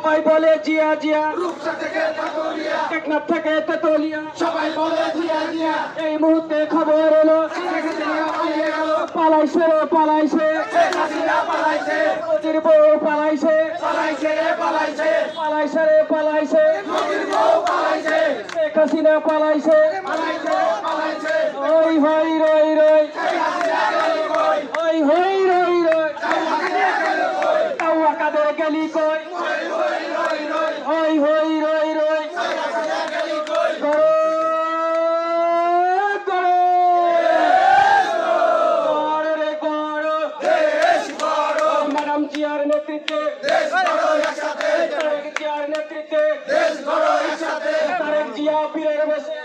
সবাই বলে জিয়া জিয়া। রূপসা থেকে ঠাকুরিয়া টেকনাফ থেকে তেতুলিয়া। সবাই বলে জিয়া জিয়া। এই মুহূর্তে খবর এলো। পালাইছে রে পালাইছে। পালাইছে। নদীর বউ পালাইছে। পালাইছে রে পালাইছে। পালাইছে রে পালাইছে। নদীর বউ পালাইছে। শেখ হাসিনা পালাইছে ওই হই রই রই শেখ হাসিনা গেল কই ওই হই রই রই শেখ হাসিনা গেল কই কাউয়া কাদের গেলি কই? হই হই, রই রই। ওই হই রই রই শেখ হাসিনা গেল কই গরো। গরো গড় রে গড় দেশ গড়ো ম্যাডাম জিয়ার নেতৃত্বে জিয়ার নেতৃত্বে, তারেক জিয়া ফিরে বাংলাদেশে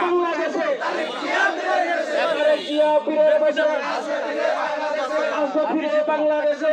বাংলাদেশে তারেক জিয়া পীরের বেশে আসবে ফিরে বাংলাদেশে।